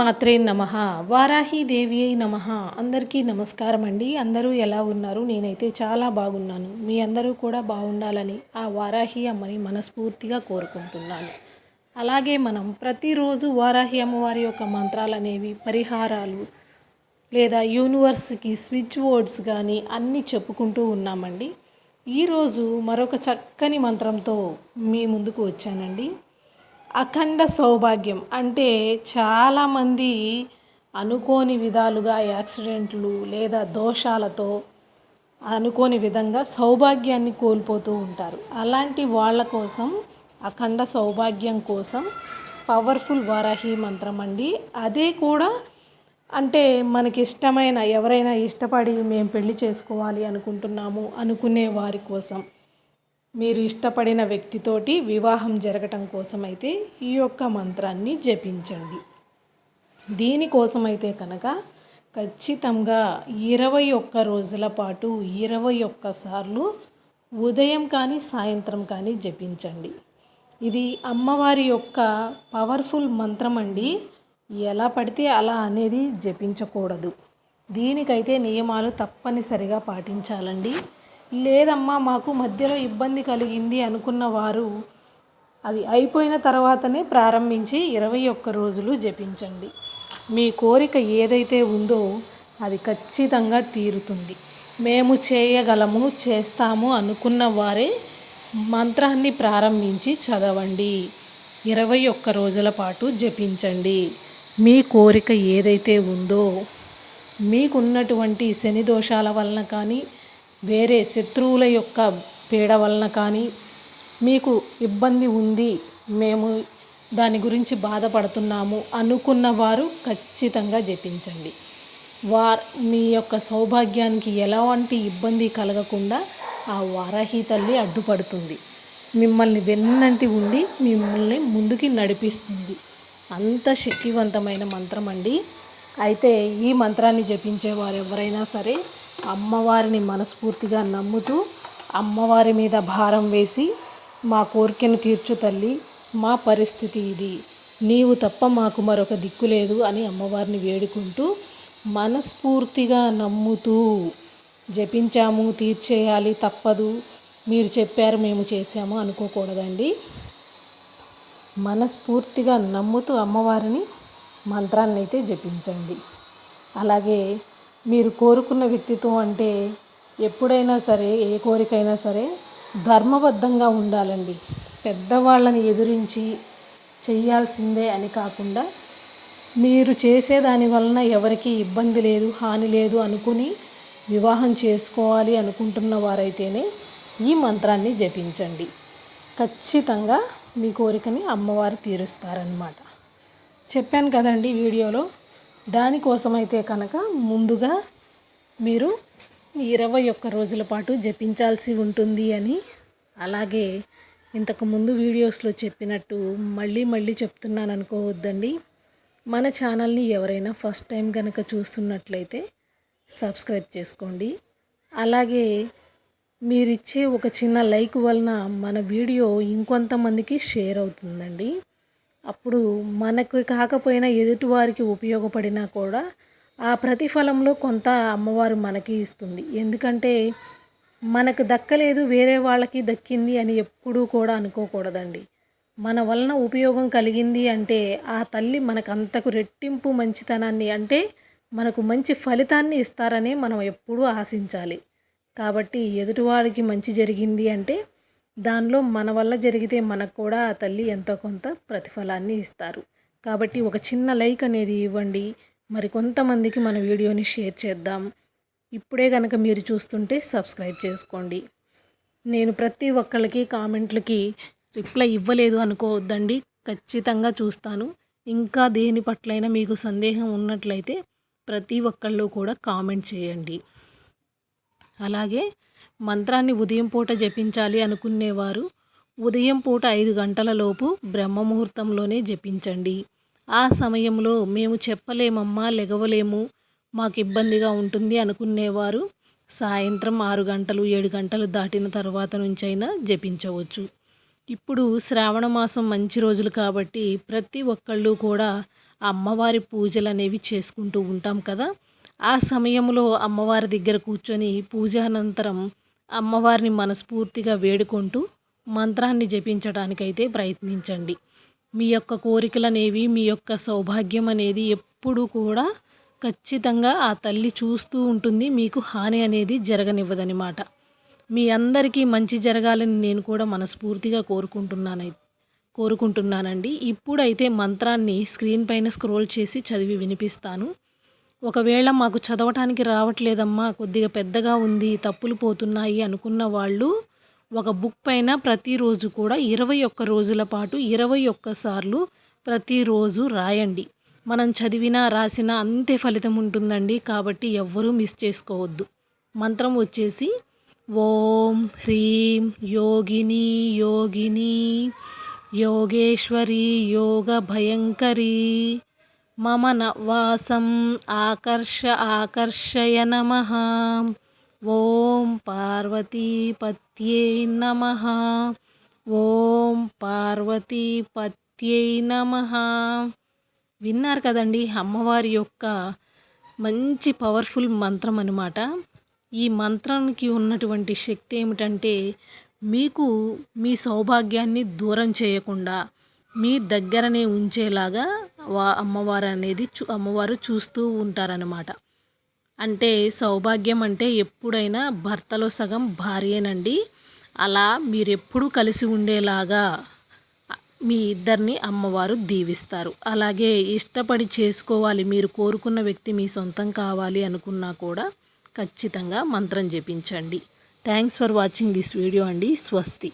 మాత్రే నమ. వారాహి అయి నమ. అందరికీ నమస్కారం అండి. అందరూ ఎలా ఉన్నారు? నేనైతే చాలా బాగున్నాను. మీ అందరూ కూడా బాగుండాలని ఆ వారాహి అమ్మని మనస్ఫూర్తిగా కోరుకుంటున్నాను. అలాగే మనం ప్రతిరోజు వారాహి అమ్మవారి యొక్క మంత్రాలు అనేవి పరిహారాలు లేదా యూనివర్స్కి స్విచ్ బోర్డ్స్ కానీ అన్నీ చెప్పుకుంటూ ఉన్నామండి. ఈరోజు మరొక చక్కని మంత్రంతో మీ ముందుకు వచ్చానండి. అఖండ సౌభాగ్యం అంటే చాలామంది అనుకోని విధాలుగా యాక్సిడెంట్లు లేదా దోషాలతో అనుకోని విధంగా సౌభాగ్యాన్ని కోల్పోతూ ఉంటారు. అలాంటి వాళ్ళ కోసం అఖండ సౌభాగ్యం కోసం పవర్ఫుల్ వారాహి మంత్రం అండి. అదే కూడా అంటే మనకి ఇష్టమైన ఎవరైనా ఇష్టపడి మేము పెళ్ళి చేసుకోవాలి అనుకుంటున్నాము అనుకునే వారి కోసం. మీరు ఇష్టపడిన వ్యక్తితోటి వివాహం జరగటం కోసమైతే ఈ యొక్క మంత్రాన్ని జపించండి. దీనికోసమైతే కనుక ఖచ్చితంగా ఇరవై ఒక్క రోజుల పాటు ఇరవై ఒక్కసార్లు ఉదయం కానీ సాయంత్రం కానీ జపించండి. ఇది అమ్మవారి యొక్క పవర్ఫుల్ మంత్రం అండి. ఎలా పడితే అలా అనేది జపించకూడదు. దీనికైతే నియమాలు తప్పనిసరిగా పాటించాలండి. లేదమ్మా మాకు మధ్యలో ఇబ్బంది కలిగింది అనుకున్న వారు అది అయిపోయిన తర్వాతనే ప్రారంభించి ఇరవై ఒక్క రోజులు జపించండి. మీ కోరిక ఏదైతే ఉందో అది ఖచ్చితంగా తీరుతుంది. మేము చేయగలము చేస్తాము అనుకున్న వారే మంత్రాన్ని ప్రారంభించి చదవండి. ఇరవై ఒక్క రోజుల పాటు జపించండి. మీ కోరిక ఏదైతే ఉందో మీకున్నటువంటి శని దోషాల వలన కానీ వేరే శత్రువుల యొక్క పీడ వలన కానీ మీకు ఇబ్బంది ఉంది మేము దాని గురించి బాధపడుతున్నాము అనుకున్న వారు ఖచ్చితంగా జపించండి. వార్ మీ యొక్క సౌభాగ్యానికి ఎలాంటి ఇబ్బంది కలగకుండా ఆ వారాహి తల్లి అడ్డుపడుతుంది. మిమ్మల్ని వెన్నంటి ఉండి మిమ్మల్ని ముందుకి నడిపిస్తుంది. అంత శక్తివంతమైన మంత్రం అండి. అయితే ఈ మంత్రాన్ని జపించే వారు ఎవరైనా సరే అమ్మవారిని మనస్ఫూర్తిగా నమ్ముతూ అమ్మవారి మీద భారం వేసి మా కోరికను తీర్చు తల్లి మా పరిస్థితి ఇది. నీవు తప్ప మాకు మరొక దిక్కు లేదు అని అమ్మవారిని వేడుకుంటూ మనస్ఫూర్తిగా నమ్ముతూ జపించాము తీర్చేయాలి తప్పదు. మీరు చెప్పారు మేము చేసాము అనుకోకూడదండి. మనస్ఫూర్తిగా నమ్ముతూ అమ్మవారిని మంత్రాన్ని అయితే జపించండి. అలాగే మీరు కోరుకున్న వ్యక్తిత్వం అంటే ఎప్పుడైనా సరే ఏ కోరికైనా సరే ధర్మబద్ధంగా ఉండాలండి. పెద్దవాళ్ళని ఎదురించి చేయాల్సిందే అని కాకుండా మీరు చేసేదాని వలన ఎవరికి ఇబ్బంది లేదు హాని లేదు అనుకుని వివాహం చేసుకోవాలి అనుకుంటున్న వారైతేనే ఈ మంత్రాన్ని జపించండి. ఖచ్చితంగా మీ కోరికని అమ్మవారు తీరుస్తారనమాట చెప్పాను కదండి వీడియోలో దానికోసమైతే కనుక ముందుగా మీరు ఇరవై ఒక్క రోజుల పాటు జపించాల్సి ఉంటుంది అని అలాగే ఇంతకుముందు వీడియోస్లో చెప్పినట్టు మళ్ళీ మళ్ళీ చెప్తున్నాను అనుకోవద్దండి మన ఛానల్ని ఎవరైనా ఫస్ట్ టైం కనుక చూస్తున్నట్లయితే సబ్స్క్రైబ్ చేసుకోండి. అలాగే మీరిచ్చే ఒక చిన్న లైక్ వలన మన వీడియో ఇంకొంతమందికి షేర్ అవుతుందండి. అప్పుడు మనకు కాకపోయినా ఎదుటివారికి ఉపయోగపడినా కూడా ఆ ప్రతిఫలంలో కొంత అమ్మవారు మనకి ఇస్తుంది. ఎందుకంటే మనకు దక్కలేదు వేరే వాళ్ళకి దక్కింది అని ఎప్పుడూ కూడా అనుకోకూడదండి. మన వలన ఉపయోగం కలిగింది అంటే ఆ తల్లి మనకు అంతకు రెట్టింపు మంచితనాన్ని అంటే మనకు మంచి ఫలితాన్ని ఇస్తారని మనం ఎప్పుడూ ఆశించాలి. కాబట్టి ఎదుటివాడికి మంచి జరిగింది అంటే దానిలో మన వల్ల జరిగితే మనకు కూడా ఆ తల్లి ఎంతో కొంత ప్రతిఫలాన్ని ఇస్తారు. కాబట్టి ఒక చిన్న లైక్ అనేది ఇవ్వండి. మరి కొంతమందికి మన వీడియోని షేర్ చేద్దాం. ఇప్పుడే కనుక మీరు చూస్తుంటే సబ్స్క్రైబ్ చేసుకోండి. నేను ప్రతి ఒక్కళ్ళకి కామెంట్లకి రిప్లై ఇవ్వలేదు అనుకోవద్దండి. ఖచ్చితంగా చూస్తాను. ఇంకా దేని పట్లైనా మీకు సందేహం ఉన్నట్లయితే ప్రతి ఒక్కళ్ళు కూడా కామెంట్ చేయండి. అలాగే మంత్రాన్ని ఉదయం పూట జపించాలి అనుకునేవారు. ఉదయం పూట ఐదు గంటలలోపు బ్రహ్మముహూర్తంలోనే జపించండి. ఆ సమయంలో మేము చెప్పలేమమ్మా లెగవలేము మాకు ఇబ్బందిగా ఉంటుంది అనుకునేవారు. సాయంత్రం ఆరు గంటలు ఏడు గంటలు దాటిన తర్వాత నుంచైనా జపించవచ్చు. ఇప్పుడు శ్రావణ మాసం మంచి రోజులు కాబట్టి ప్రతి ఒక్కళ్ళు కూడా అమ్మవారి పూజలు అనేవి చేసుకుంటూ ఉంటాం కదా. ఆ సమయంలో అమ్మవారి దగ్గర కూర్చొని పూజ అనంతరం అమ్మవారిని మనస్ఫూర్తిగా వేడుకుంటూ మంత్రాన్ని జపించడానికైతే ప్రయత్నించండి. మీ యొక్క కోరికలు అనేవి మీ యొక్క సౌభాగ్యం అనేది ఎప్పుడు కూడా ఖచ్చితంగా ఆ తల్లి చూస్తూ ఉంటుంది. మీకు హాని అనేది జరగనివ్వదనమాట మీ అందరికీ మంచి జరగాలని నేను కూడా మనస్ఫూర్తిగా కోరుకుంటున్నాను కోరుకుంటున్నానండి. ఇప్పుడైతే మంత్రాన్ని స్క్రీన్ పైన స్క్రోల్ చేసి చదివి వినిపిస్తాను. ఒకవేళ మాకు చదవటానికి రావట్లేదమ్మా కొద్దిగా పెద్దగా ఉంది తప్పులు పోతున్నాయి అనుకున్న వాళ్ళు ఒక బుక్ పైన ప్రతిరోజు కూడా ఇరవై ఒక్క రోజుల పాటు ఇరవై ఒక్కసార్లు ప్రతిరోజు రాయండి. మనం చదివినా రాసినా అంతే ఫలితం ఉంటుందండి. కాబట్టి ఎవ్వరూ మిస్ చేసుకోవద్దు. మంత్రం వచ్చేసి ఓం హ్రీం యోగిని యోగిని యోగేశ్వరి యోగ భయంకరి. మమ నవాసం ఆకర్ష ఆకర్షయ నమ. ఓం పార్వతీపత్యై నమ. ఓం పార్వతీపత్యై నమ. విన్నారు కదండి అమ్మవారి యొక్క మంచి పవర్ఫుల్ మంత్రం అనమాట ఈ మంత్రానికి ఉన్నటువంటి శక్తి ఏమిటంటే మీకు మీ సౌభాగ్యాన్ని దూరం చేయకుండా మీ దగ్గరనే ఉంచేలాగా వా అమ్మవారు అనేది చూ అమ్మవారు చూస్తూ ఉంటారనమాట అంటే సౌభాగ్యం అంటే ఎప్పుడైనా భర్తలో సగం భార్యేనండి. అలా మీరెప్పుడూ కలిసి ఉండేలాగా మీ ఇద్దరిని అమ్మవారు దీవిస్తారు. అలాగే ఇష్టపడి చేసుకోవాలి మీరు కోరుకున్న వ్యక్తి మీ సొంతం కావాలి అనుకున్నా కూడా ఖచ్చితంగా మంత్రం జపించండి. Thanks for watching this video అండి. స్వస్తి.